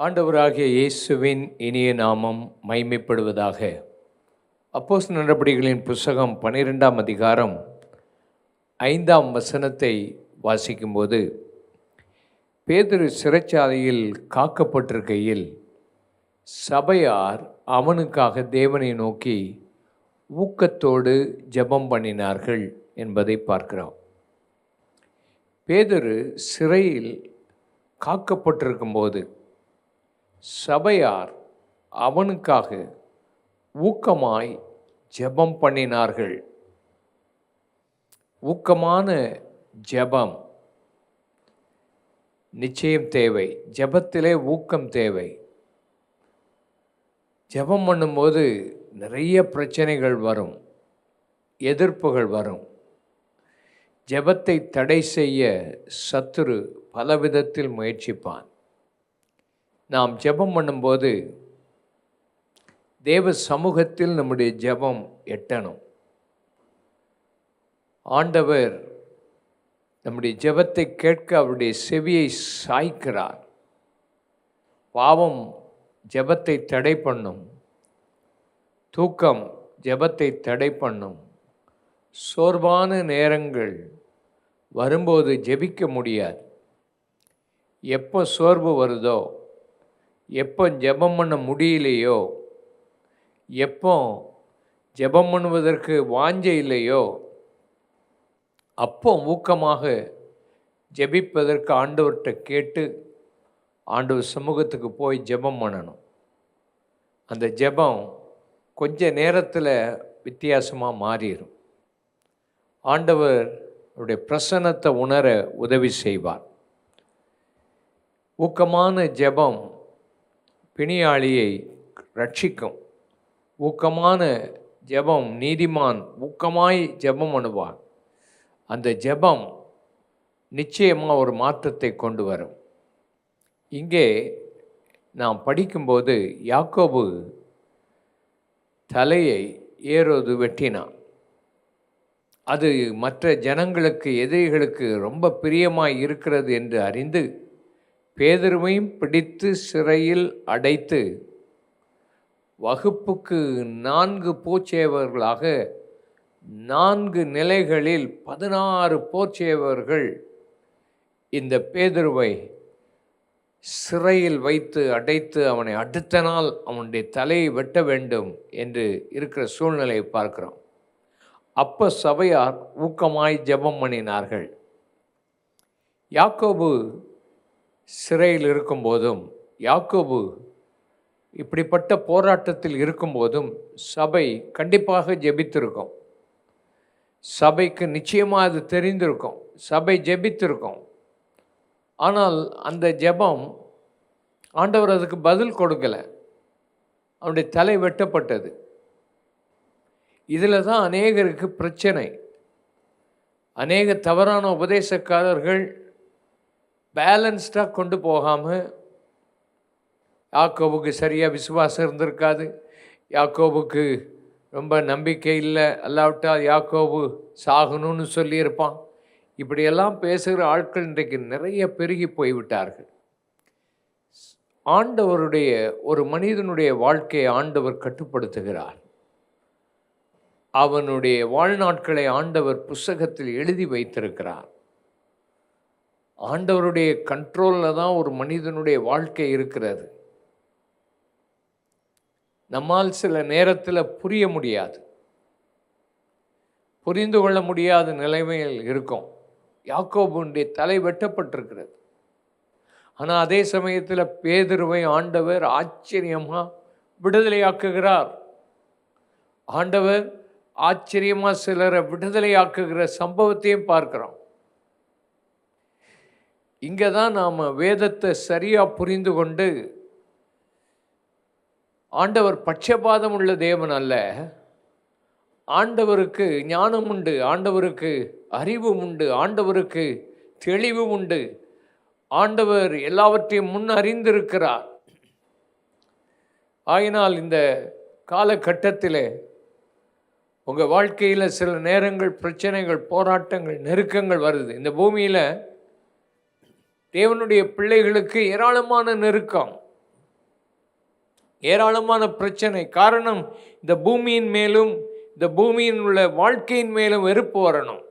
ஆண்டவராகிய இயேசுவின் இனிய நாமம் மைமைப்படுவதாக அப்போஸ் நடபடிகளின் புஸ்தகம் பன்னிரெண்டாம் அதிகாரம் ஐந்தாம் வசனத்தை வாசிக்கும்போது பேதுரு சிறைச்சாலையில் காக்கப்பட்டிருக்கையில் சபையார் அவனுக்காக தேவனை நோக்கி ஊக்கத்தோடு ஜெபம் பண்ணினார்கள் என்பதை பார்க்கிறோம். பேதுரு சிறையில் காக்கப்பட்டிருக்கும்போது சபையார் அவனுக்காக ஊக்கமாய் ஜெபம் பண்ணினார்கள். ஊக்கமான ஜெபம். நிச்சயம் தேவை. ஜெபத்திலே ஊக்கம் தேவை. ஜெபம் பண்ணும்போது நிறைய பிரச்சனைகள் வரும். எதிர்ப்புகள் வரும். ஜெபத்தை தடை செய்ய சத்துரு பலவிதத்தில் முயற்சிப்பான். நாம் ஜெபம் பண்ணும்போது தேவ சமூகத்தில் நம்முடைய ஜெபம் எட்டணும். ஆண்டவர் நம்முடைய ஜெபத்தை கேட்க அவருடைய செவியை சாய்க்கிறார். பாவம் ஜெபத்தை தடை பண்ணும். தூக்கம் ஜெபத்தை தடை பண்ணும். சோர்வான நேரங்கள் வரும்போது ஜெபிக்க முடியாது. எப்போ சோர்வு வருதோ எப்போ ஜெபம் பண்ண முடியலையோ எப்போ ஜெபம் பண்ணுவதற்கு வாஞ்சை இல்லையோ அப்போ ஊக்கமாக ஜெபிப்பதற்கு ஆண்டவர்கிட்ட கேட்டு ஆண்டவர் சமூகத்துக்கு போய் ஜெபம் பண்ணணும். அந்த ஜெபம் கொஞ்ச நேரத்தில் வித்தியாசமாக மாறிடும் ஆண்டவர் அவருடைய பிரசன்னத்தை உணர உதவி செய்வார். ஊக்கமான ஜெபம் பிணியாளியை ரட்சிக்கும். ஊக்கமான ஜெபம் நீதிமான் ஊக்கமாய் ஜெபம் அணுவான். அந்த ஜெபம் நிச்சயமாக ஒரு மாற்றத்தை கொண்டு வரும். இங்கே நாம் படிக்கும்போது யாக்கோபு தலையை ஏறோது வெட்டினான். அது மற்ற ஜனங்களுக்கு எதிரிகளுக்கு ரொம்ப பிரியமாய் இருக்கிறது என்று அறிந்து பேதருவையும் பிடித்து சிறையில் அடைத்து வகுப்புக்கு நான்கு போச்சேவர்களாக நான்கு நிலைகளில் பதினாறு போச்சேவர்கள் இந்த பேதுருவை சிறையில் வைத்து அடைத்து அவனை அடுத்த நாள் அவனுடைய தலையை வெட்ட வேண்டும் என்று இருக்கிற சூழ்நிலையை பார்க்கிறோம். அப்போ சபையார் ஊக்கமாய் ஜெபம் பண்ணினார்கள். யாக்கோபு சிறையில் இருக்கும்போதும் யாக்கோபு இப்படிப்பட்ட போராட்டத்தில் இருக்கும்போதும் சபை கண்டிப்பாக ஜெபித்திருக்கும். சபைக்கு நிச்சயமாக அது தெரிந்திருக்கும். சபை ஜெபித்திருக்கும். ஆனால் அந்த ஜெபம் ஆண்டவர் அதுக்கு பதில் கொடுக்கலை. அவனுடைய தலை வெட்டப்பட்டது. இதில் தான் அநேகருக்கு பிரச்சனை. அநேக தவறான உபதேசக்காரர்கள் பேலன்ஸ்டாக கொண்டு போகாமல் யாக்கோபுக்கு சரியாக விசுவாசம் இருந்திருக்காது. யாக்கோபுக்கு ரொம்ப நம்பிக்கை இல்லை. அல்லாவிட்டால் யாக்கோபு சாகணும்னு சொல்லியிருப்பான். இப்படியெல்லாம் பேசுகிற ஆட்கள் இன்றைக்கு நிறைய பெருகி போய்விட்டார்கள். ஆண்டவருடைய ஒரு மனிதனுடைய வாழ்க்கையை ஆண்டவர் கட்டுப்படுத்துகிறார். அவனுடைய வாழ்நாட்களை ஆண்டவர் புஸ்தகத்தில் எழுதி வைத்திருக்கிறார். ஆண்டவருடைய கண்ட்ரோலில் தான் ஒரு மனிதனுடைய வாழ்க்கை இருக்கிறது. நம்மால் சில நேரத்தில் புரிய முடியாது. புரிந்து கொள்ள முடியாத நிலைமையில் இருக்கும். யாக்கோபுடைய தலை வெட்டப்பட்டிருக்கிறது. ஆனால் அதே சமயத்தில் பேதுருவை ஆண்டவர் ஆச்சரியமாக விடுதலையாக்குகிறார். ஆண்டவர் ஆச்சரியமாக சிலரை விடுதலையாக்குகிற சம்பவத்தையும் பார்க்குறோம். இங்கே தான் நாம் வேதத்தை சரியாக புரிந்து கொண்டு ஆண்டவர் பட்சபாதம் உள்ள தேவன் அல்ல. ஆண்டவருக்கு ஞானம் உண்டு ஆண்டவருக்கு அறிவு உண்டு ஆண்டவருக்கு தெளிவு உண்டு. ஆண்டவர் எல்லாவற்றையும் முன் அறிந்திருக்கிறார். ஆயினால் இந்த காலகட்டத்தில் உங்கள் வாழ்க்கையில் சில நேரங்கள் பிரச்சனைகள் போராட்டங்கள் நெருக்கங்கள் வருது. இந்த பூமியில் தேவனுடைய பிள்ளைகளுக்கு ஏராளமான நெருக்கம் ஏராளமான பிரச்சனை. காரணம் இந்த பூமியின் மேலும் இந்த பூமியின் உள்ள வாழ்க்கையின் மேலும் வெறுப்பு வரணும்.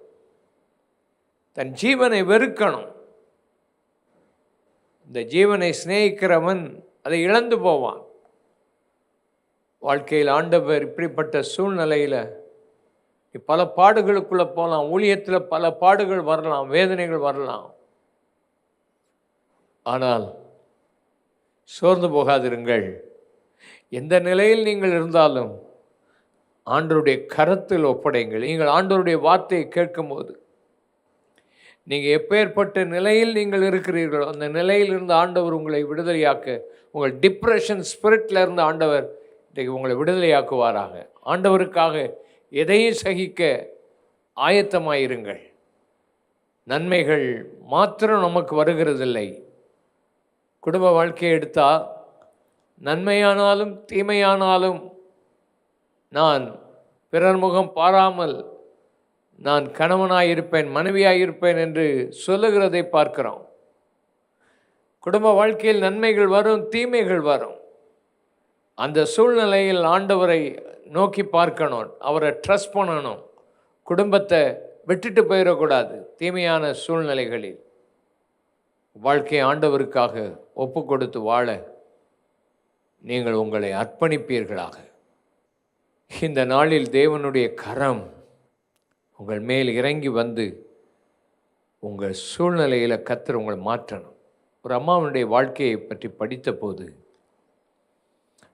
தன் ஜீவனை வெறுக்கணும். இந்த ஜீவனை சிநேகிக்கிறவன் அதை இழந்து போவான். வாழ்க்கையில் ஆண்டவர் இப்படிப்பட்ட சூழ்நிலையில் பல பாடுகளுக்குள்ளே போகலாம் ஊழியத்தில் பல பாடுகள் வரலாம் வேதனைகள் வரலாம். ஆனால் சோர்ந்து போகாதிருங்கள். எந்த நிலையில் நீங்கள் இருந்தாலும் ஆண்டருடைய கரத்தில் ஒப்படைங்கள் நீங்கள் ஆண்டவருடைய வார்த்தையை கேட்கும்போது நீங்கள் எப்பேற்பட்ட நிலையில் நீங்கள் இருக்கிறீர்களோ அந்த நிலையில் இருந்து ஆண்டவர் உங்களை விடுதலையாக்க உங்கள் டிப்ரெஷன் ஸ்பிரிட்டில் இருந்து ஆண்டவர் இன்றைக்கு உங்களை விடுதலையாக்குவாராக. ஆண்டவருக்காக எதையும் சகிக்க ஆயத்தமாயிருங்கள். நன்மைகள் மாத்திரம் நமக்கு வருகிறதில்லை. குடும்ப வாழ்க்கையை எடுத்தால் நன்மையானாலும் தீமையானாலும் நான் பிறர் முகம் பாராமல் நான் கணவனாயிருப்பேன் மனைவியாயிருப்பேன் என்று சொல்லுகிறதை பார்க்கிறோம். குடும்ப வாழ்க்கையில் நன்மைகள் வரும் தீமைகள் வரும். அந்த சூழ்நிலையில் ஆண்டவரை நோக்கி பார்க்கணும் அவரை ட்ரஸ்ட் பண்ணணும். குடும்பத்தை விட்டுட்டு போயிடக்கூடாது தீமையான சூழ்நிலைகளில். வாழ்க்கை ஆண்டவருக்காக ஒப்பு கொடுத்து வாழ நீங்கள் உங்களை அர்ப்பணிப்பீர்களாக. இந்த நாளில் தேவனுடைய கரம் உங்கள் மேல் இறங்கி வந்து உங்கள் சூழ்நிலையில் கத்தர் உங்களை மாற்றணும். ஒரு அம்மாவனுடைய வாழ்க்கையை பற்றி படித்த போது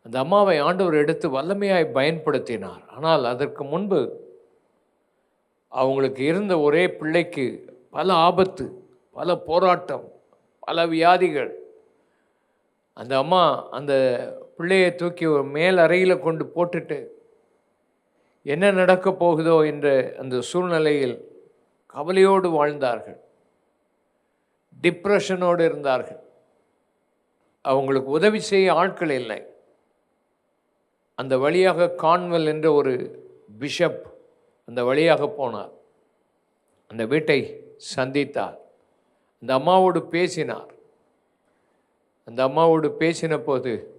அந்த அம்மாவை ஆண்டவர் எடுத்து வல்லமையாய் பயன்படுத்தினார். ஆனால் அதற்கு முன்பு அவங்களுக்கு இருந்த ஒரே பிள்ளைக்கு பல ஆபத்து பல போராட்டம் பல வியாதிகள். அந்த அம்மா அந்த பிள்ளையை தூக்கி ஒரு மேல் அறையில் கொண்டு போட்டுட்டு என்ன நடக்கப் போகுதோ? என்ற அந்த சூழ்நிலையில் கவலையோடு வாழ்ந்தார்கள். டிப்ரெஷனோடு இருந்தார்கள். அவங்களுக்கு உதவி செய்ய ஆட்கள் இல்லை. அந்த வழியாக கான்வெல் என்ற ஒரு பிஷப் அந்த வழியாக போனார். அந்த வீட்டை சந்தித்தார். அந்த அம்மாவோடு பேசினார். அந்த அம்மாவோடு பேசின போது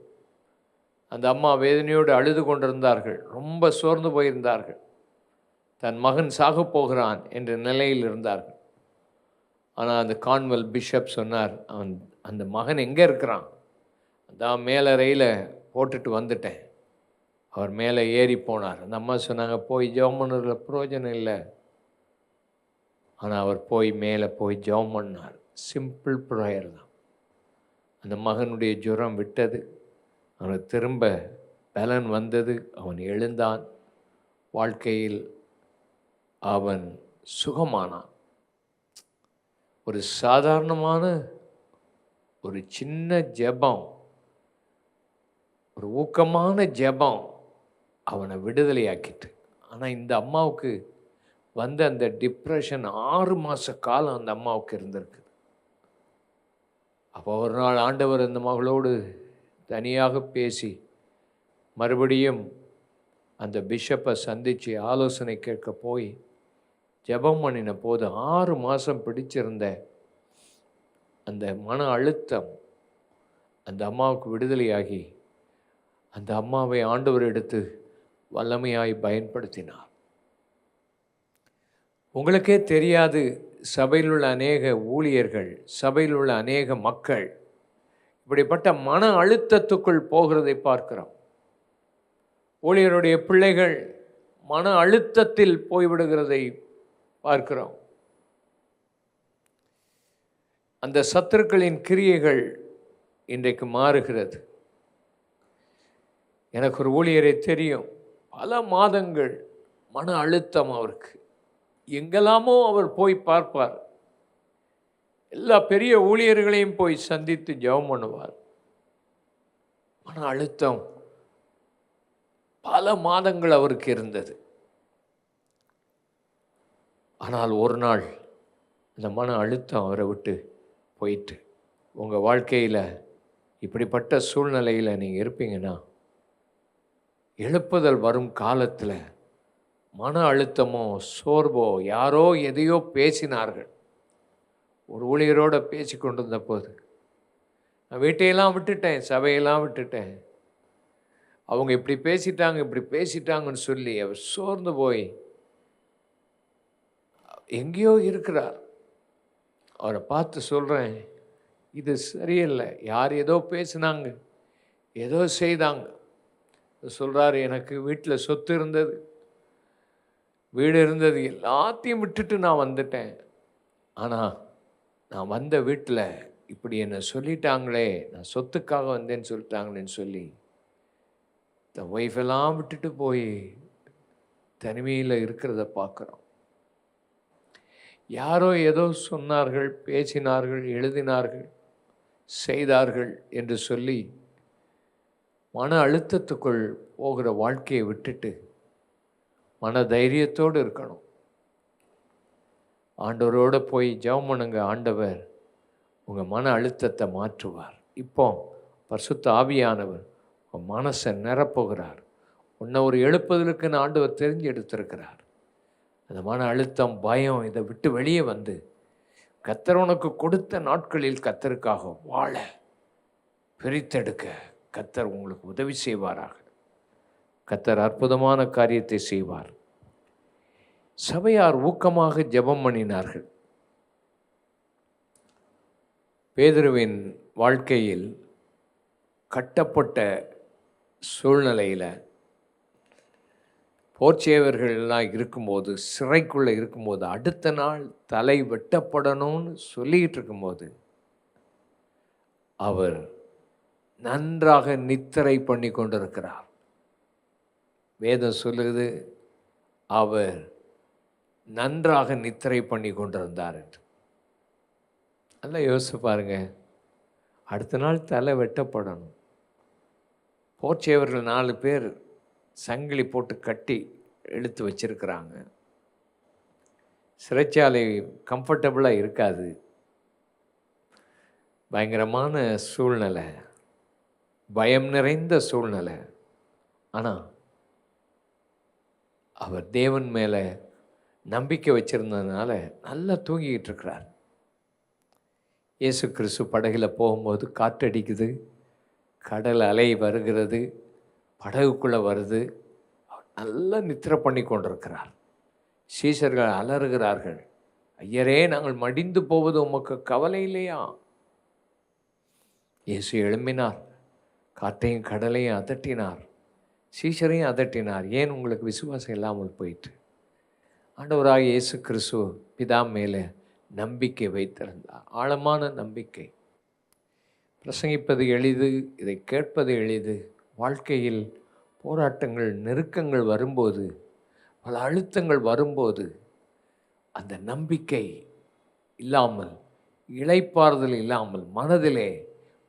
அந்த அம்மா வேதனையோடு அழுது கொண்டிருந்தார்கள். ரொம்ப சோர்ந்து போயிருந்தார்கள். தன் மகன் சாகப் போகிறான் என்ற நிலையில் இருந்தார்கள். ஆனால் அந்த கான்வெல் பிஷப் சொன்னார் அவன் அந்த மகன் எங்கே இருக்கிறான்? அதான் மேலறையில் போட்டுட்டு வந்துட்டேன். அவர் மேலே ஏறி போனார். அந்த அம்மா சொன்னாங்க போய் ஜோமனூரில் பிரயோஜனம் இல்லை. ஆனால் அவர் போய் மேலே போய் ஜெபம் பண்ணார். சிம்பிள் ப்ரேயர் தான். அந்த மகனுடைய ஜுரம் விட்டது. அவனுக்கு திரும்ப பலன் வந்தது. அவன் எழுந்தான். வாழ்க்கையில் அவன் சுகமானான். ஒரு சாதாரணமான ஒரு சின்ன ஜெபம் ஒரு ஊக்கமான ஜெபம் அவனை விடுதலையாக்கிட்டு. ஆனால் இந்த அம்மாவுக்கு வந்த அந்த டிப்ரெஷன் ஆறு மாத காலம் அந்த அம்மாவுக்கு இருந்திருக்கு. அப்போ ஒரு நாள் ஆண்டவர் அந்த மகளோடு தனியாக பேசி மறுபடியும் அந்த பிஷப்பை சந்தித்து ஆலோசனை கேட்க போய் ஜெபம் பண்ணின போது ஆறு மாதம் பிடிச்சிருந்த அந்த மன அழுத்தம் அந்த அம்மாவுக்கு விடுதலையாகி அந்த அம்மாவை ஆண்டவர் எடுத்து வல்லமையாய் பயன்படுத்தினார். உங்களுக்கே தெரியாது சபையில் உள்ள அநேக ஊழியர்கள் சபையில் உள்ள அநேக மக்கள் இப்படிப்பட்ட மன அழுத்தத்துக்குள் போகிறதை பார்க்கிறோம். ஊழியருடைய பிள்ளைகள் மன அழுத்தத்தில் போய்விடுகிறதை பார்க்கிறோம். அந்த சத்துருக்களின் கிரியைகள் இன்றைக்கு மாறுகிறது. எனக்கு ஒரு ஊழியரை தெரியும். பல மாதங்கள் மன அழுத்தம் அவருக்கு. எங்கெல்லாமோ அவர் போய் பார்ப்பார். எல்லா பெரிய ஊழியர்களையும் போய் சந்தித்து ஜெபம் பண்ணுவார். மன அழுத்தம் பல மாதங்கள் அவருக்கு இருந்தது. ஆனால் ஒரு நாள் அந்த மன அழுத்தம் அவரை விட்டு போயிட்டு உங்கள் வாழ்க்கையில் இப்படிப்பட்ட சூழ்நிலையில் நீங்கள் இருப்பீங்கன்னா எழுப்புதல் வரும் காலத்தில் மன அழுத்தமோ சோர்வோ யாரோ எதையோ பேசினார்கள். ஒரு ஊழியரோட பேசி கொண்டிருந்த போது நான் வீட்டையெல்லாம் விட்டுட்டேன் சபையெல்லாம் விட்டுட்டேன். அவங்க இப்படி பேசிட்டாங்க இப்படி பேசிட்டாங்கன்னு சொல்லி அவர் சோர்ந்து போய் எங்கேயோ இருக்கிறார். அவரை பார்த்து சொல்கிறேன் இது சரியில்லை. யார் ஏதோ பேசினாங்க ஏதோ செய்தாங்க. சொல்கிறார் எனக்கு வீட்டில் சொத்து இருந்தது. வீடு இருந்தது எல்லாத்தையும் விட்டுட்டு நான் வந்துட்டேன். ஆனால் நான் வந்த வீட்டில் இப்படி என்னை சொல்லிட்டாங்களே நான் சொத்துக்காக வந்தேன்னு சொல்லிட்டாங்களேன்னு சொல்லி இந்த ஒய்ஃபெல்லாம் விட்டுட்டு போய் தனிமையில் இருக்கிறத பார்க்குறோம். யாரோ ஏதோ சொன்னார்கள் பேசினார்கள் எழுதினார்கள் செய்தார்கள் என்று சொல்லி மன அழுத்தத்துக்குள் போகிற வாழ்க்கையை விட்டுட்டு மன தைரியத்தோடு இருக்கணும். ஆண்டவரோடு போய் ஜெபம் பண்ணுங்க ஆண்டவர் உங்கள் மன அழுத்தத்தை மாற்றுவார். இப்போ பரிசுத்த ஆவியானவர் உங்கள் மனசை நிரப்புகிறார். உன்னை ஒரு எழுப்புதலுக்குன்னு ஆண்டவர் தெரிஞ்சு எடுத்திருக்கிறார் அந்த மன அழுத்தம் பயம் இதை விட்டு வெளியே வந்து கத்தர் உனக்கு கொடுத்த நாட்களில் கத்தருக்காக வாழ பிரித்தெடுக்க கத்தர் உங்களுக்கு உதவி செய்வாராக. கத்தர் அற்புதமான காரியத்தை செய்வார். சபையார் ஊக்கமாக ஜெபம் பண்ணினார்கள். பேதுருவின் வாழ்க்கையில் கட்டப்பட்ட சூழ்நிலையில் போர்ச்சேவர்கள்லாம் இருக்கும்போது சிறைக்குள்ளே இருக்கும்போது அடுத்த நாள் தலை வெட்டப்படணும்னு சொல்லிக்கிட்டு இருக்கும்போது அவர் நன்றாக நித்திரை பண்ணி கொண்டிருக்கிறார். வேதம் சொல்லுது அவர் நன்றாக நித்திரை பண்ணி கொண்டிருந்தார் என்று. நல்லா யோசிச்சு பாருங்க அடுத்த நாள் தலை வெட்டப்படணும். போர்ச்சேவர்கள் நாலு பேர் சங்கிலி போட்டு கட்டி இழுத்து வச்சிருக்கிறாங்க. சிறைச்சாலை கம்ஃபர்டபுளாக இருக்காது. பயங்கரமான சூழ்நிலை. பயம் நிறைந்த சூழ்நிலை. ஆனால் அவர் தேவன் மேலே நம்பிக்கை வச்சிருந்ததுனால நல்லா தூங்கிக்கிட்டு இருக்கிறார். இயேசு கிறிஸ்து படகில் போகும்போது காற்றடிக்குது கடல் அலை வருகிறது படகுக்குள்ளே வருது. நல்லா நித்திரை பண்ணி கொண்டிருக்கிறார். சீசர்கள் அலறுகிறார்கள் ஐயரே நாங்கள் மடிந்து போவது உமக்கு கவலை இல்லையா? இயேசு எழும்பினார் காற்றையும் கடலையும் அதட்டினார் சீசரையும் அதட்டினார் ஏன் உங்களுக்கு விசுவாசம் இல்லாமல் போயிட்டு ஆண்டவராக இயேசு கிறிஸ்து பிதா மேலே நம்பிக்கை வைத்திருந்தார். ஆழமான நம்பிக்கை. பிரசங்கிப்பது எளிது இதை கேட்பது எளிது. வாழ்க்கையில் போராட்டங்கள் நெருக்கங்கள் வரும்போது பல அழுத்தங்கள் வரும்போது அந்த நம்பிக்கை இல்லாமல் இழைப்பாறுதல் இல்லாமல் மனதிலே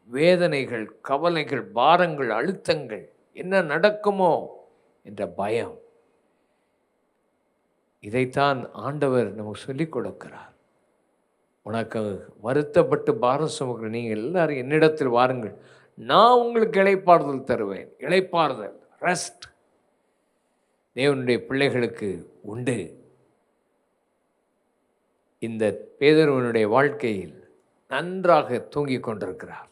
வேதனைகள் கவலைகள் பாரங்கள் அழுத்தங்கள் என்ன நடக்குமோ என்ற பயம் இதைத்தான் ஆண்டவர் நமக்கு சொல்லிக் கொடுக்கிறார். உனக்கு வருத்தப்பட்டு பாரம் சுமக்கிற நீங்கள் எல்லாரும் என்னிடத்தில் வாருங்கள். நான் உங்களுக்கு இழைப்பாறுதல் தருவேன். இழைப்பாறுதல் ரெஸ்ட் தேவனுடைய பிள்ளைகளுக்கு உண்டு. இந்த பேதர்வனுடைய வாழ்க்கையில் நன்றாக தூங்கிக் கொண்டிருக்கிறார்.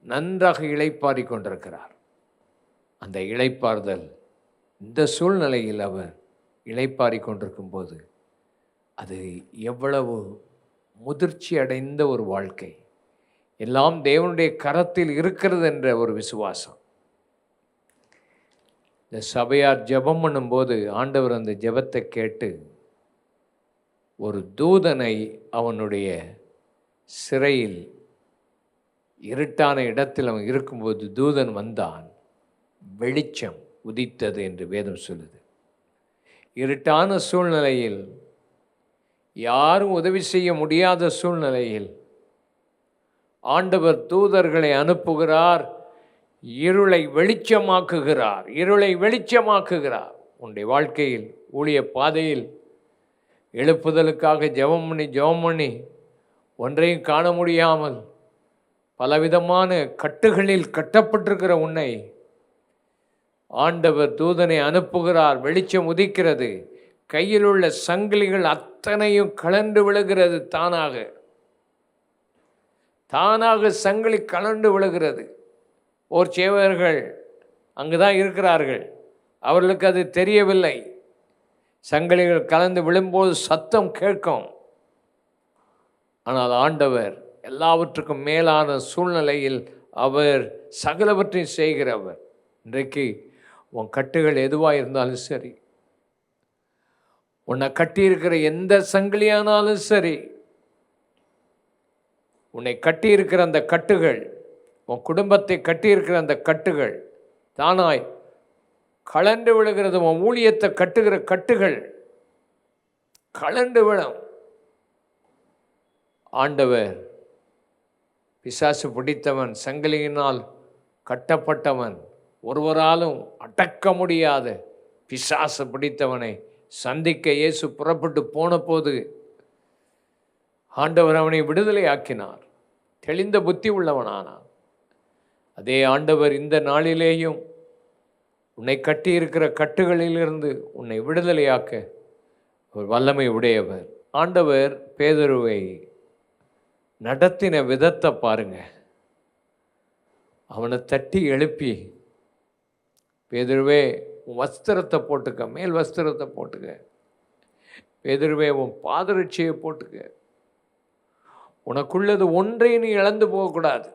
நன்றாக இளைப்பாரி கொண்டிருக்கிறார். அந்த இழைப்பாறுதல் இந்த சூழ்நிலையில் அவர் இளைப்பாரி கொண்டிருக்கும் போது அது எவ்வளவு முதிர்ச்சி அடைந்த ஒரு வாழ்க்கை. எல்லாம் தேவனுடைய கரத்தில் இருக்கிறது என்ற ஒரு விசுவாசம். இந்த சபையார் ஜெபம் பண்ணும்போது ஆண்டவர் அந்த ஜபத்தை கேட்டு ஒரு தூதனை அவனுடைய சிறையில் இருட்டான இடத்தில் அவன் இருக்கும்போது தூதன் வந்தான் வெளிச்சம் உதித்தது என்று வேதம் சொல்லுது. இருட்டான சூழ்நிலையில் யாரும் உதவி செய்ய முடியாத சூழ்நிலையில் ஆண்டவர் தூதர்களை அனுப்புகிறார் இருளை வெளிச்சமாக்குகிறார் இருளை வெளிச்சமாக்குகிறார். உன்னுடைய வாழ்க்கையில் ஊழிய பாதையில் எழுப்புதலுக்காக ஜெபம் பண்ணி ஜெபம் பண்ணி ஒன்றையும் காண முடியாமல் பலவிதமான கட்டுகளில் கட்டப்பட்டிருக்கிற உன்னை ஆண்டவர் தூதனை அனுப்புகிறார் வெளிச்சம் உதிக்கிறது. கையில் உள்ள சங்கிலிகள் அத்தனையும் கலண்டு விழுகிறது தானாக. தானாக சங்கிலி கலண்டு விழுகிறது. ஓர் சேவர்கள் அங்கு தான் இருக்கிறார்கள். அவர்களுக்கு அது தெரியவில்லை. சங்கிலிகள் கலந்து விழும்போது சத்தம் கேட்கும். ஆனால் ஆண்டவர் எல்லாவற்றுக்கும் மேலான சூழ்நிலையில் அவர் சகலவற்றையும் செய்கிறவர். இன்றைக்கு உன் கட்டுகள் எதுவாக இருந்தாலும் சரி உன்னை கட்டியிருக்கிற எந்த சங்கிலியானாலும் சரி உன்னை கட்டியிருக்கிற அந்த கட்டுகள் உன் குடும்பத்தை கட்டியிருக்கிற அந்த கட்டுகள் தானாய் கலண்டு விழுகிறது உன் ஊழியத்தை கட்டுகிற கட்டுகள் கலண்டு விழும். ஆண்டவர் பிசாசு பிடித்தவன் சங்கிலியினால் கட்டப்பட்டவன் ஒருவராலும் அடக்க முடியாத பிசாசு பிடித்தவனை சந்திக்க இயேசு புறப்பட்டு போன போது ஆண்டவர் அவனை விடுதலை ஆக்கினார் தெளிந்த புத்தி உள்ளவனானான். அதே ஆண்டவர் இந்த நாளிலேயும் உன்னை கட்டியிருக்கிற கட்டுகளிலிருந்து உன்னை விடுதலையாக்க ஒரு வல்லமை உடையவர். ஆண்டவர் பேதருவை நடத்தின விதத்தை பாருங்க. அவனை தட்டி எழுப்பி பேதுருவே உன் வஸ்திரத்தை போட்டுக்க மேல் வஸ்திரத்தை போட்டுக்க. பேதுருவே உன் பாதரட்சியை போட்டுக்க. உனக்குள்ளது ஒன்றை நீ இழந்து போகக்கூடாது.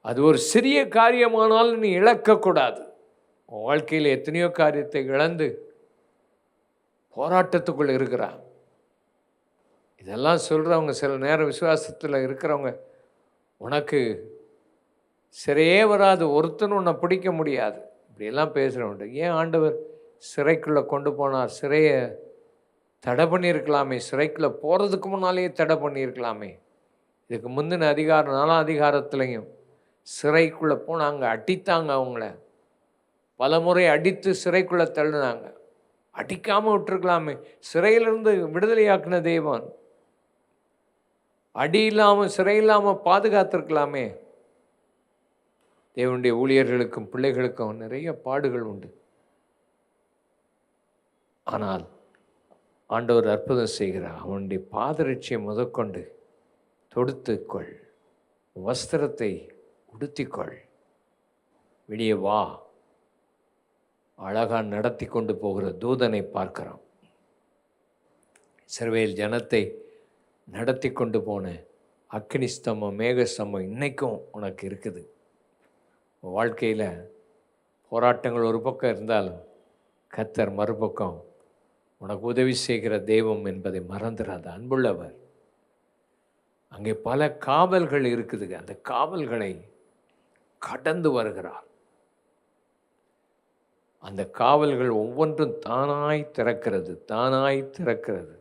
அது ஒரு சிறிய காரியமானாலும் நீ இழக்கக்கூடாது. உன் வாழ்க்கையில் எத்தனையோ காரியத்தை இழந்து போராட்டத்துக்குள் இருக்கிறான். இதெல்லாம் சொல்கிறவங்க சில நேரம் விசுவாசத்தில் இருக்கிறவங்க உனக்கு சிறையே வராது ஒருத்தன் உன்னை பிடிக்க முடியாது. இப்படியெல்லாம் பேசுகிறவன்ட்டு ஏன் ஆண்டவர் சிறைக்குள்ளே கொண்டு போனார்? சிறையை தடை பண்ணியிருக்கலாமே. சிறைக்குள்ளே போகிறதுக்கு முன்னாலேயே தடை பண்ணியிருக்கலாமே. இதுக்கு முந்தின அதிகாரம் நாலாம் அதிகாரத்துலேயும் சிறைக்குள்ளே போனாங்க அடித்தாங்க அவங்கள. பல முறை அடித்து சிறைக்குள்ளே தள்ளினாங்க. அடிக்காமல் விட்டுருக்கலாமே. சிறையிலிருந்து விடுதலையாக்கின தெய்வன் அடி இல்லாமல் சிறை இல்லாமல் பாதுகாத்திருக்கலாமே. தேவனுடைய ஊழியர்களுக்கும் பிள்ளைகளுக்கும் நிறைய பாடுகள் உண்டு. ஆனால் ஆண்டவர் அற்புதம் செய்கிறார் அவனுடைய பாதரட்சியை முதற்கொண்டு தொடுத்துக்கொள். வஸ்திரத்தை உடுத்திக்கொள். வெளியே வா. அழகாக நடத்தி கொண்டு போகிற தூதனை பார்க்கிறோம். சிறுவையில் ஜனத்தை நடத்தி கொண்டு போன அக்னி ஸ்தம்பம் மேகஸ்தம்பம் இன்றைக்கும் உனக்கு இருக்குது. வாழ்க்கையில் போராட்டங்கள் ஒரு பக்கம் இருந்தாலும் கத்தர் மறுபக்கம் உனக்கு உதவி செய்கிற தெய்வம் என்பதை மறந்துடாத அன்புள்ளவர். அங்கே பல காவல்கள் இருக்குதுங்க. அந்த காவல்களை கடந்து வருகிறார். அந்த காவல்கள் ஒவ்வொன்றும் தானாய் திறக்கிறது தானாய் திறக்கிறது.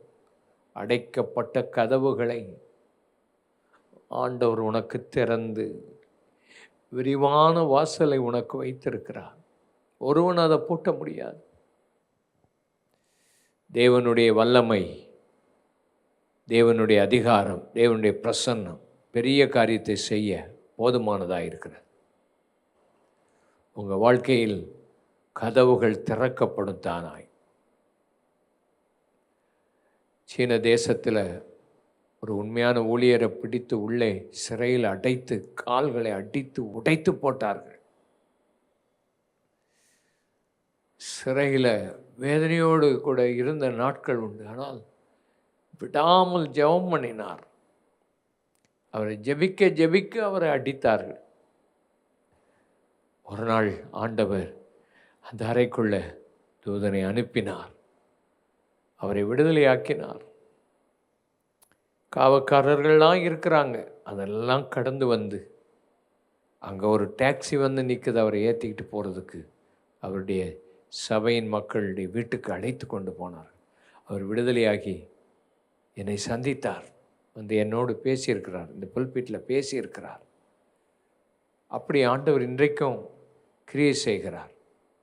அடைக்கப்பட்ட கதவுகளை ஆண்டவர் உனக்கு திறந்து விரிவான வாசலை உனக்கு வைத்திருக்கிறார். ஒருவன் அதை பூட்ட முடியாது. தேவனுடைய வல்லமை தேவனுடைய அதிகாரம் தேவனுடைய பிரசன்னம் பெரிய காரியத்தை செய்ய போதுமானதாக இருக்கிறது உங்கள் வாழ்க்கையில் கதவுகள் திறக்கப்படும் தானாய். சீன தேசத்தில் ஒரு உண்மையான ஊழியரை பிடித்து உள்ளே சிறையில் அடைத்து கால்களை அடித்து உடைத்து போட்டார்கள். சிறையில் வேதனையோடு கூட இருந்த நாட்கள் உண்டு. ஆனால் விடாமல் ஜெபம் பண்ணினார். அவரை ஜெபிக்க ஜெபிக்க அவரை அடித்தார்கள். ஒரு நாள் ஆண்டவர் அந்த அறைக்குள்ள தூதனை அனுப்பினார். அவரை விடுதலையாக்கினார். காவக்காரர்கள்லாம் இருக்கிறாங்க. அதெல்லாம் கடந்து வந்து அங்கே ஒரு டாக்ஸி வந்து நிற்குது அவரை ஏற்றிக்கிட்டு போகிறதுக்கு அவருடைய சபையின் மக்களுடைய வீட்டுக்கு அழைத்து கொண்டு போனார் அவர் விடுதலையாகி என்னை சந்தித்தார். வந்து என்னோடு பேசியிருக்கிறார். இந்த புல்பீட்டில் பேசியிருக்கிறார். அப்படி ஆண்டவர் இன்றைக்கும் கிரியை செய்கிறார்.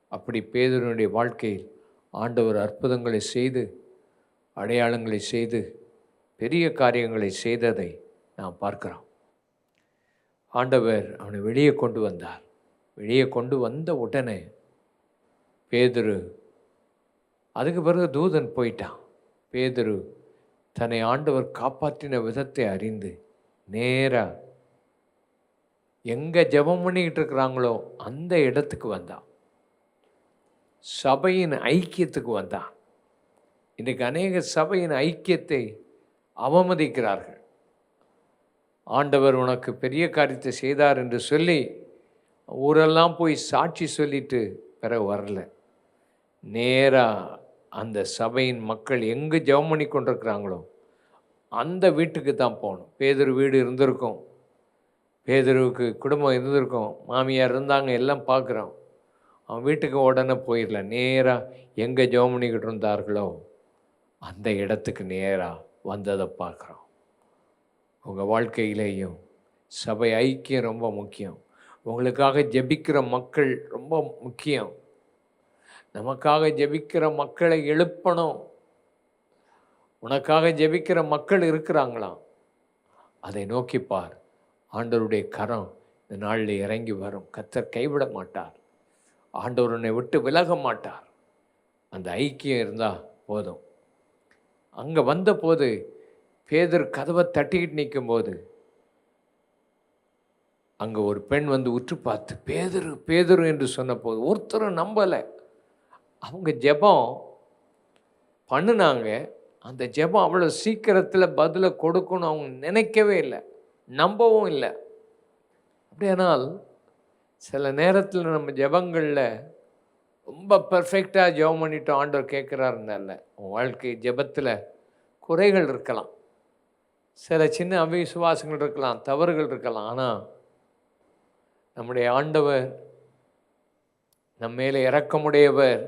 அப்படி பேதனுடைய வாழ்க்கையில் ஆண்டவர் அற்புதங்களை செய்து அடையாளங்களை செய்து பெரிய காரியங்களை செய்ததை நாம் பார்க்கிறோம். ஆண்டவர் அவனை வெளியே கொண்டு வந்தார். வெளியே கொண்டு வந்த உடனே பேதுரு அதுக்கு பிறகு தூதன் போயிட்டான். பேதுரு தன்னை ஆண்டவர் காப்பாற்றின விதத்தை அறிந்து நேராக எங்கே ஜெபம் பண்ணிக்கிட்டு இருக்கிறாங்களோ அந்த இடத்துக்கு வந்தான். சபையின் ஐக்கியத்துக்கு வந்தான். இன்றைக்கு அநேக சபையின் ஐக்கியத்தை அவமதிக்கிறார்கள். ஆண்டவர் உனக்கு பெரிய காரியத்தை செய்தார் என்று சொல்லி ஊரெல்லாம் போய் சாட்சி சொல்லிட்டு பிற வரல. நேராக அந்த சபையின் மக்கள் எங்கே ஜெபம் பண்ணி கொண்டிருக்கிறாங்களோ அந்த வீட்டுக்கு தான் போகணும். பேதர் வீடு இருந்திருக்கும். பேதருவுக்கு குடும்பம் இருந்திருக்கும். மாமியார் இருந்தாங்க எல்லாம் பார்க்குறோம். அவன் வீட்டுக்கு உடனே போயிடல. நேராக எங்கே ஜெபம் பண்ணிக்கிட்டு இருந்தார்களோ அந்த இடத்துக்கு நேராக வந்ததை பார்க்குறோம். உங்கள் வாழ்க்கையிலேயும் சபை ஐக்கியம் ரொம்ப முக்கியம். உங்களுக்காக ஜெபிக்கிற மக்கள் ரொம்ப முக்கியம். நமக்காக ஜெபிக்கிற மக்களை எழுப்பணும். உனக்காக ஜெபிக்கிற மக்கள் இருக்கிறாங்களாம். அதை நோக்கி பார். ஆண்டவருடைய கரம் இந்த நாளில் இறங்கி வரும். கத்தர் கைவிட மாட்டார். ஆண்டவர் உன்னை விட்டு விலக மாட்டார். அந்த ஐக்கியம் இருந்தால் போதும். அங்கே வந்தபோது பேதர் கதவை தட்டிக்கிட்டு நிற்கும்போது அங்கே ஒரு பெண் வந்து உற்று பார்த்து பேதரு பேதரு என்று சொன்னபோது ஒருத்தரும் நம்பலை. அவங்க ஜெபம் பண்ணினாங்க. அந்த ஜெபம் அவ்வளோ சீக்கிரத்தில் பதிலை கொடுக்கணும் அவங்க நினைக்கவே இல்லை. நம்பவும் இல்லை. அப்படியானால் சில நேரத்தில் நம்ம ஜெபங்களில் ரொம்ப பர்ஃபெக்டாக ஜெபம் பண்ணிட்டு ஆண்டவர் கேட்குறாருந்தால உன் வாழ்க்கை ஜெபத்தில் குறைகள் இருக்கலாம். சில சின்ன அவிசுவாசங்கள் இருக்கலாம் தவறுகள் இருக்கலாம். ஆனால் நம்முடைய ஆண்டவர் நம்ம மேலே இறக்கமுடையவர்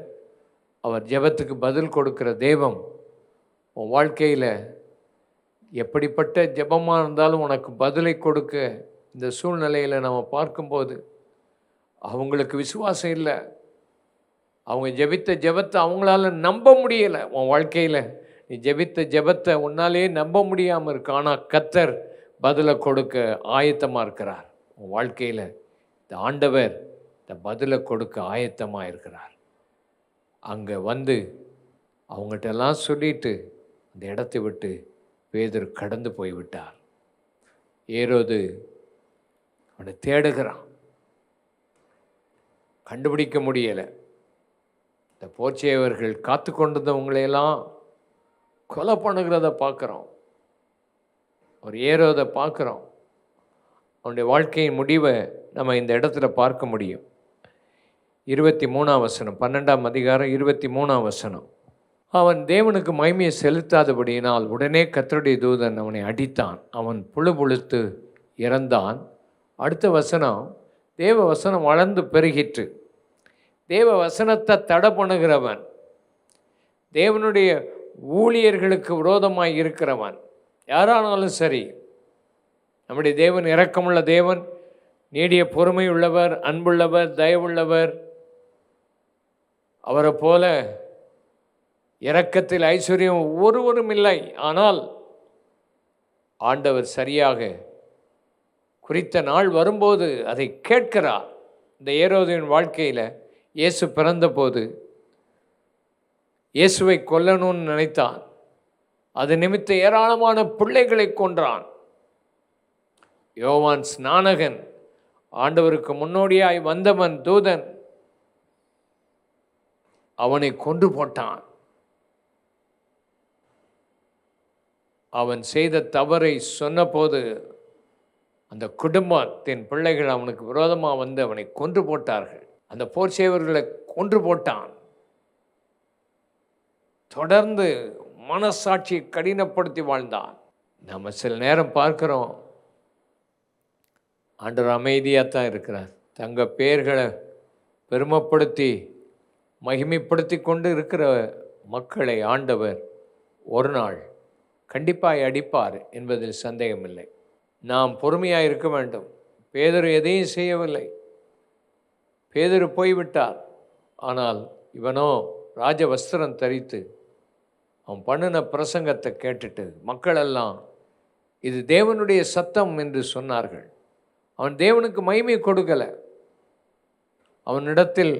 அவர் ஜெபத்துக்கு பதில் கொடுக்கிற தெய்வம் உன் வாழ்க்கையில் எப்படிப்பட்ட ஜெபமாக இருந்தாலும் உனக்கு பதிலை கொடுக்க இந்த சூழ்நிலையில் நம்ம பார்க்கும்போது அவங்களுக்கு விசுவாசம் இல்லை. அவங்க ஜெபித்த ஜெபத்தை அவங்களால நம்ப முடியலை. உன் வாழ்க்கையில் நீ ஜெபித்த ஜெபத்தை உன்னாலேயே நம்ப முடியாமல் இருக்கு. ஆனால் கத்தர் பதிலை கொடுக்க ஆயத்தமாக இருக்கிறார். உன் வாழ்க்கையில் இந்த ஆண்டவர் இந்த பதிலை கொடுக்க ஆயத்தமாக இருக்கிறார். அங்கே வந்து அவங்கள்டெல்லாம் சொல்லிட்டு அந்த இடத்தை விட்டு பேதர் கடந்து போய்விட்டார் ஏரோது அவனை தேடுகிறான். கண்டுபிடிக்க முடியலை. இந்த போர்ச்சேவர்கள் காத்து கொண்டிருந்தவங்களையெல்லாம் கொலை பண்ணுகிறத பார்க்குறோம். ஒரு ஏரோதை பார்க்குறோம். அவனுடைய வாழ்க்கையின் முடிவை நம்ம இந்த இடத்துல பார்க்க முடியும். இருபத்தி மூணாம் வசனம் பன்னெண்டாம் அதிகாரம் இருபத்தி மூணாம் வசனம். அவன் தேவனுக்கு மகிமையை செலுத்தாதபடியினால் உடனே கத்தருடைய தூதன் அவனை அடித்தான். அவன் புழு புழுத்து இறந்தான். அடுத்த வசனம் தேவ வசனம் வளர்ந்து பெருகிற்று. தேவ வசனத்தை தடை பண்ணுகிறவன் தேவனுடைய ஊழியர்களுக்கு விரோதமாக இருக்கிறவன். யாரானாலும் சரி. நம்முடைய தேவன் இரக்கமுள்ள தேவன் நீடிய பொறுமை உள்ளவர் அன்புள்ளவர் தயவுள்ளவர். அவரை போல இரக்கத்தில் ஐஸ்வர்யம் ஒருவரும் இல்லை. ஆனால் ஆண்டவர் சரியாக குறித்த நாள் வரும்போது அதை கேட்கிறார். இந்த ஏரோதின் வாழ்க்கையில் இயேசு பிறந்தபோது இயேசுவை கொல்லணும்னு நினைத்தான். அது நிமித்த ஏராளமான பிள்ளைகளை கொன்றான். யோவான் ஸ்நானகன் ஆண்டவருக்கு முன்னோடியாய் வந்தவன் தூதன் அவனை கொண்டு போட்டான். அவன் செய்த தவறை சொன்னபோது அந்த குடும்பத்தின் பிள்ளைகள் அவனுக்கு விரோதமாக வந்து அவனை கொன்று போட்டார்கள். அந்த போர் செய்வர்களை கொன்று போட்டான். தொடர்ந்து மனசாட்சியை கடினப்படுத்தி வாழ்ந்தான். நம்ம சில நேரம் பார்க்குறோம். ஆண்டவர் அமைதியாக தான் இருக்கிறார். தங்க பேர்களை பெருமைப்படுத்தி மகிமைப்படுத்தி கொண்டு இருக்கிற மக்களை ஆண்டவர் ஒரு நாள் கண்டிப்பாக அடிப்பார் என்பதில் சந்தேகமில்லை. நாம் பொறுமையாக இருக்க வேண்டும். பேதர் எதையும் செய்யவில்லை. பேதர் போய்விட்டார். ஆனால் இவனோ ராஜ வஸ்திரம் தரித்து அவன் பண்ணின பிரசங்கத்தை கேட்டுட்டு மக்களெல்லாம் இது தேவனுடைய சத்தம் என்று சொன்னார்கள். அவன் தேவனுக்கு மகிமை கொடுக்கலை. அவனிடத்தில்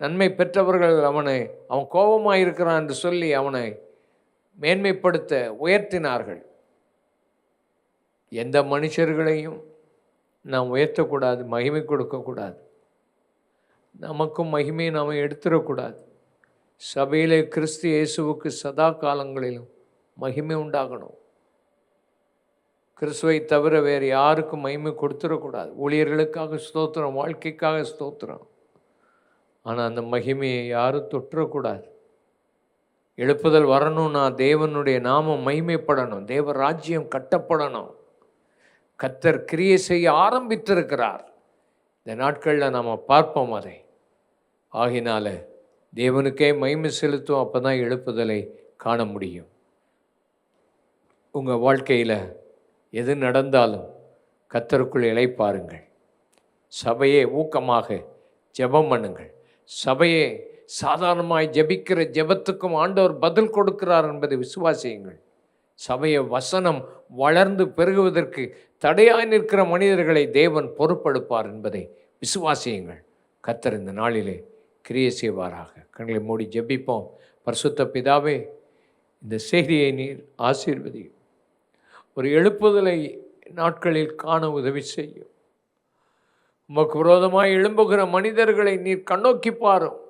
நன்மை பெற்றவர்கள் அவனை அவன் கோபமாக இருக்கிறான் என்று சொல்லி அவனை மேன்மைப்படுத்த உயர்த்தினார்கள். எந்த மனுஷர்களையும் நாம் உயர்த்தக்கூடாது மகிமை கொடுக்கக்கூடாது. நமக்கும் மகிமையை நாம் எடுத்துடக்கூடாது. சபையிலே கிறிஸ்து இயேசுவுக்கு சதா காலங்களிலும் மகிமை உண்டாகணும். கிறிஸ்துவை தவிர வேறு யாருக்கும் மகிமை கொடுத்துடக்கூடாது. ஊழியர்களுக்காக ஸ்தோத்திரம் வாழ்க்கைக்காக ஸ்தோத்திரம். ஆனால் அந்த மகிமையை யாரும் தொற்றக்கூடாது. எழுப்புதல் வரணும்னா தேவனுடைய நாமம் மகிமைப்படணும். தேவ ராஜ்யம் கட்டப்படணும். கத்தர் கிரியை செய்ய ஆரம்பித்திருக்கிறார். இந்த நாட்களில் நாம் பார்ப்போம் அதை. ஆகினால தேவனுக்கே மகிமை செலுத்தும் அப்போ தான் எழுப்புதலை காண முடியும். உங்கள் வாழ்க்கையில் எது நடந்தாலும் கத்தருக்குள் இழைப்பாருங்கள் சபையை ஊக்கமாக ஜெபம் பண்ணுங்கள். சபையை சாதாரணமாய் ஜெபிக்கிற ஜெபத்துக்கும் ஆண்டவர் பதில் கொடுக்கிறார் என்பதை விசுவாசியுங்கள். சபைய வசனம் வளர்ந்து பெருகுவதற்கு தடையாய் நிற்கிற மனிதர்களை தேவன் பொறுப்பெடுப்பார் என்பதை விசுவாசியுங்கள். கத்தர் இந்த நாளிலே கிரியை செய்வாராக. கண்களை மூடி ஜெபிப்போம். பரிசுத்த பிதாவே இந்த செய்தியை நீர் ஆசீர்வதியும். ஒரு எழுப்புதலை நாட்களில் காண உதவி செய்யும். உமக்கு விரோதமாக எழும்புகிற மனிதர்களை நீர் கண்ணோக்கி பாரும்.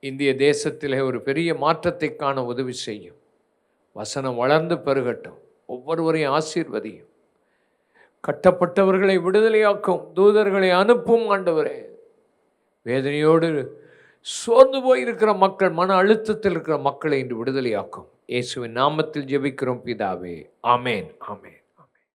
இந்திய தேசத்திலே ஒரு பெரிய மாற்றத்தை காண உதவி செய்யும். வசனம் வளர்ந்து பெருகட்டும். ஒவ்வொருவரையும் ஆசீர்வதியும். கட்டப்பட்டவர்களை விடுதலையாக்கும். தூதர்களை அனுப்பும் ஆண்டவரே. வேதனையோடு சோர்ந்து போயிருக்கிற மக்கள் மன அழுத்தத்தில் இருக்கிற மக்களை இன்று விடுதலையாக்கும். இயேசுவின் நாமத்தில் ஜெபிக்கிறோம் பிதாவே. ஆமேன் ஆமேன்.